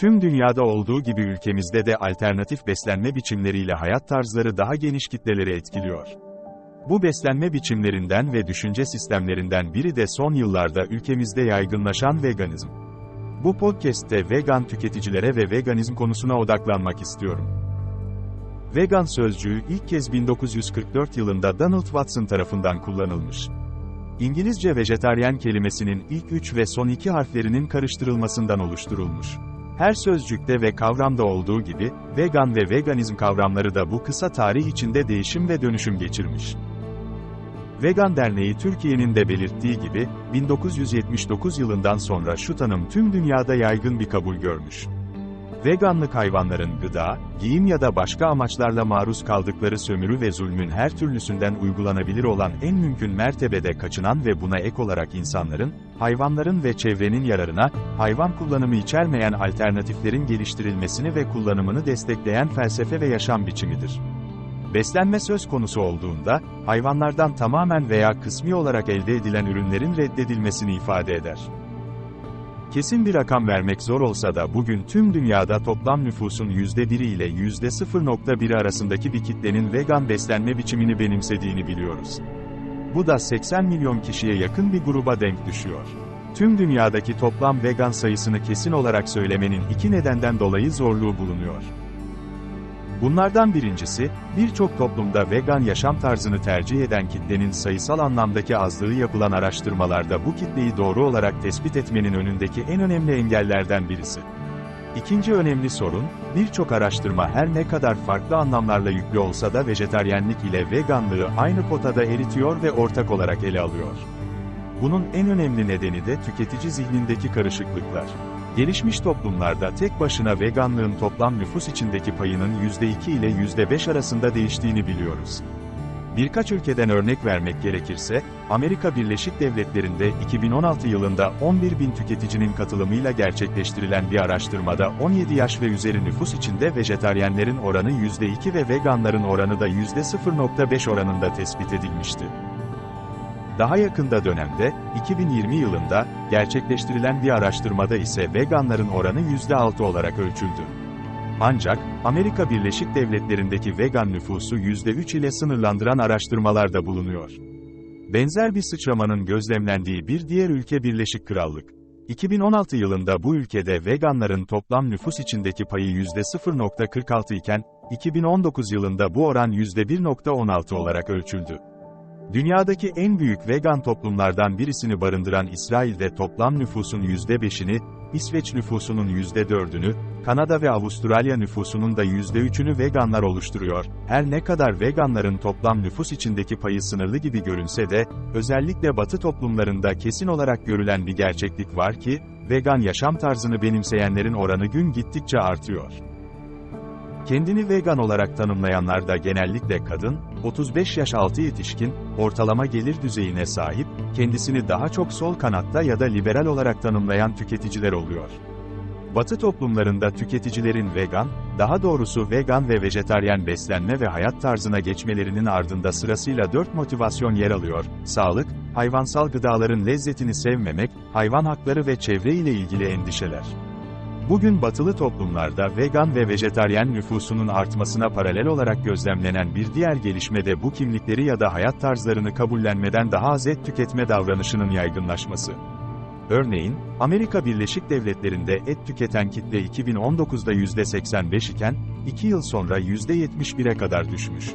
Tüm dünyada olduğu gibi ülkemizde de alternatif beslenme biçimleriyle hayat tarzları daha geniş kitleleri etkiliyor. Bu beslenme biçimlerinden ve düşünce sistemlerinden biri de son yıllarda ülkemizde yaygınlaşan veganizm. Bu podcast'te vegan tüketicilere ve veganizm konusuna odaklanmak istiyorum. Vegan sözcüğü ilk kez 1944 yılında Donald Watson tarafından kullanılmış. İngilizce vejetaryen kelimesinin ilk üç ve son iki harflerinin karıştırılmasından oluşturulmuş. Her sözcükte ve kavramda olduğu gibi, vegan ve veganizm kavramları da bu kısa tarih içinde değişim ve dönüşüm geçirmiş. Vegan Derneği Türkiye'nin de belirttiği gibi, 1979 yılından sonra şu tanım tüm dünyada yaygın bir kabul görmüş. Veganlık hayvanların gıda, giyim ya da başka amaçlarla maruz kaldıkları sömürü ve zulmün her türlüsünden uygulanabilir olan en mümkün mertebede kaçınan ve buna ek olarak insanların, hayvanların ve çevrenin yararına, hayvan kullanımı içermeyen alternatiflerin geliştirilmesini ve kullanımını destekleyen felsefe ve yaşam biçimidir. Beslenme söz konusu olduğunda, hayvanlardan tamamen veya kısmi olarak elde edilen ürünlerin reddedilmesini ifade eder. Kesin bir rakam vermek zor olsa da bugün tüm dünyada toplam nüfusun %1 ile %0.1 arasındaki bir kitlenin vegan beslenme biçimini benimsediğini biliyoruz. Bu da 80 milyon kişiye yakın bir gruba denk düşüyor. Tüm dünyadaki toplam vegan sayısını kesin olarak söylemenin iki nedenden dolayı zorluğu bulunuyor. Bunlardan birincisi, birçok toplumda vegan yaşam tarzını tercih eden kitlenin sayısal anlamdaki azlığı yapılan araştırmalarda bu kitleyi doğru olarak tespit etmenin önündeki en önemli engellerden birisi. İkinci önemli sorun, birçok araştırma her ne kadar farklı anlamlarla yüklü olsa da vejetaryenlik ile veganlığı aynı potada eritiyor ve ortak olarak ele alıyor. Bunun en önemli nedeni de tüketici zihnindeki karışıklıklar. Gelişmiş toplumlarda tek başına veganlığın toplam nüfus içindeki payının %2 ile %5 arasında değiştiğini biliyoruz. Birkaç ülkeden örnek vermek gerekirse, Amerika Birleşik Devletleri'nde 2016 yılında 11 bin tüketicinin katılımıyla gerçekleştirilen bir araştırmada 17 yaş ve üzeri nüfus içinde vejetaryenlerin oranı %2 ve veganların oranı da %0.5 oranında tespit edilmişti. Daha yakında dönemde, 2020 yılında, gerçekleştirilen bir araştırmada ise veganların oranı %6 olarak ölçüldü. Ancak, Amerika Birleşik Devletleri'ndeki vegan nüfusu %3 ile sınırlandıran araştırmalar da bulunuyor. Benzer bir sıçramanın gözlemlendiği bir diğer ülke Birleşik Krallık. 2016 yılında bu ülkede veganların toplam nüfus içindeki payı %0.46 iken, 2019 yılında bu oran %1.16 olarak ölçüldü. Dünyadaki en büyük vegan toplumlardan birisini barındıran İsrail'de toplam nüfusun %5'ini, İsveç nüfusunun %4'ünü, Kanada ve Avustralya nüfusunun da %3'ünü veganlar oluşturuyor. Her ne kadar veganların toplam nüfus içindeki payı sınırlı gibi görünse de, özellikle Batı toplumlarında kesin olarak görülen bir gerçeklik var ki, vegan yaşam tarzını benimseyenlerin oranı gün gittikçe artıyor. Kendini vegan olarak tanımlayanlar da genellikle kadın, 35 yaş altı yetişkin, ortalama gelir düzeyine sahip, kendisini daha çok sol kanatta ya da liberal olarak tanımlayan tüketiciler oluyor. Batı toplumlarında tüketicilerin vegan, daha doğrusu vegan ve vejetaryen beslenme ve hayat tarzına geçmelerinin ardında sırasıyla dört motivasyon yer alıyor. Sağlık, hayvansal gıdaların lezzetini sevmemek, hayvan hakları ve çevre ile ilgili endişeler. Bugün batılı toplumlarda vegan ve vejetaryen nüfusunun artmasına paralel olarak gözlemlenen bir diğer gelişme de bu kimlikleri ya da hayat tarzlarını kabullenmeden daha az et tüketme davranışının yaygınlaşması. Örneğin, Amerika Birleşik Devletleri'nde et tüketen kitle 2019'da %85 iken, 2 yıl sonra %71'e kadar düşmüş.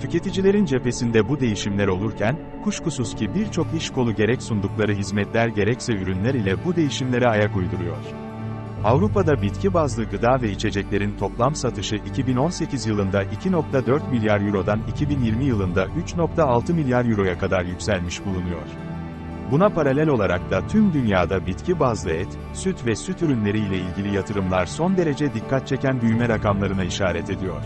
Tüketicilerin cephesinde bu değişimler olurken, kuşkusuz ki birçok iş kolu gerek sundukları hizmetler gerekse ürünler ile bu değişimlere ayak uyduruyor. Avrupa'da bitki bazlı gıda ve içeceklerin toplam satışı 2018 yılında 2.4 milyar eurodan 2020 yılında 3.6 milyar euroya kadar yükselmiş bulunuyor. Buna paralel olarak da tüm dünyada bitki bazlı et, süt ve süt ürünleri ile ilgili yatırımlar son derece dikkat çeken büyüme rakamlarına işaret ediyor.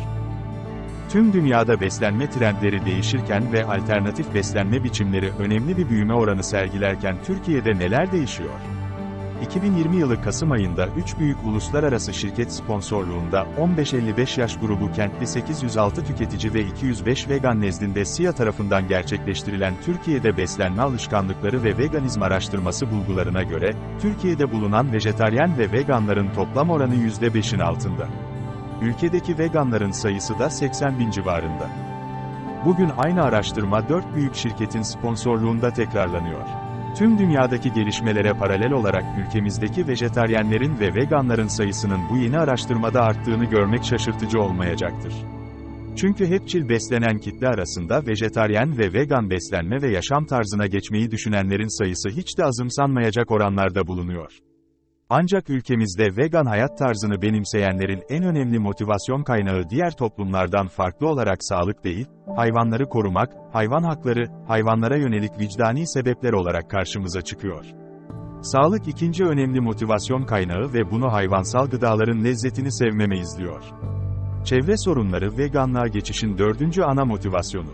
Tüm dünyada beslenme trendleri değişirken ve alternatif beslenme biçimleri önemli bir büyüme oranı sergilerken Türkiye'de neler değişiyor? 2020 yılı Kasım ayında 3 büyük uluslararası şirket sponsorluğunda 15-55 yaş grubu kentli 806 tüketici ve 205 vegan nezdinde SİA tarafından gerçekleştirilen Türkiye'de beslenme alışkanlıkları ve veganizm araştırması bulgularına göre, Türkiye'de bulunan vejetaryen ve veganların toplam oranı %5'in altında. Ülkedeki veganların sayısı da 80 bin civarında. Bugün aynı araştırma 4 büyük şirketin sponsorluğunda tekrarlanıyor. Tüm dünyadaki gelişmelere paralel olarak ülkemizdeki vejetaryenlerin ve veganların sayısının bu yeni araştırmada arttığını görmek şaşırtıcı olmayacaktır. Çünkü hepçil beslenen kitle arasında vejetaryen ve vegan beslenme ve yaşam tarzına geçmeyi düşünenlerin sayısı hiç de azımsanmayacak oranlarda bulunuyor. Ancak ülkemizde vegan hayat tarzını benimseyenlerin en önemli motivasyon kaynağı diğer toplumlardan farklı olarak sağlık değil, hayvanları korumak, hayvan hakları, hayvanlara yönelik vicdani sebepler olarak karşımıza çıkıyor. Sağlık ikinci önemli motivasyon kaynağı ve bunu hayvansal gıdaların lezzetini sevmeme izliyor. Çevre sorunları veganlığa geçişin dördüncü ana motivasyonu.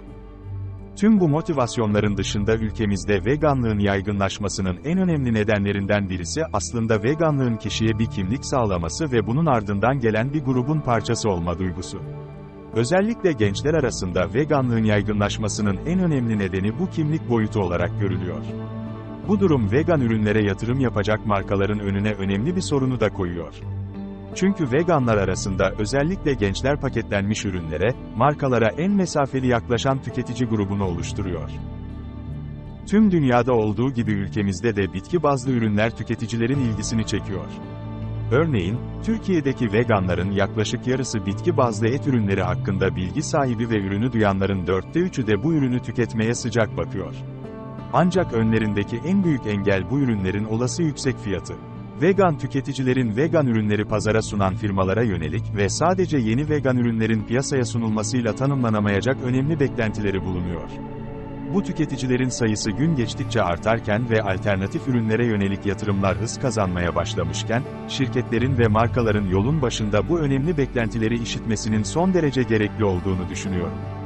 Tüm bu motivasyonların dışında ülkemizde veganlığın yaygınlaşmasının en önemli nedenlerinden birisi aslında veganlığın kişiye bir kimlik sağlaması ve bunun ardından gelen bir grubun parçası olma duygusu. Özellikle gençler arasında veganlığın yaygınlaşmasının en önemli nedeni bu kimlik boyutu olarak görülüyor. Bu durum vegan ürünlere yatırım yapacak markaların önüne önemli bir sorunu da koyuyor. Çünkü veganlar arasında özellikle gençler paketlenmiş ürünlere, markalara en mesafeli yaklaşan tüketici grubunu oluşturuyor. Tüm dünyada olduğu gibi ülkemizde de bitki bazlı ürünler tüketicilerin ilgisini çekiyor. Örneğin, Türkiye'deki veganların yaklaşık yarısı bitki bazlı et ürünleri hakkında bilgi sahibi ve ürünü duyanların dörtte üçü de bu ürünü tüketmeye sıcak bakıyor. Ancak önlerindeki en büyük engel bu ürünlerin olası yüksek fiyatı. Vegan tüketicilerin vegan ürünleri pazara sunan firmalara yönelik ve sadece yeni vegan ürünlerin piyasaya sunulmasıyla tanımlanamayacak önemli beklentileri bulunuyor. Bu tüketicilerin sayısı gün geçtikçe artarken ve alternatif ürünlere yönelik yatırımlar hız kazanmaya başlamışken, şirketlerin ve markaların yolun başında bu önemli beklentileri işitmesinin son derece gerekli olduğunu düşünüyorum.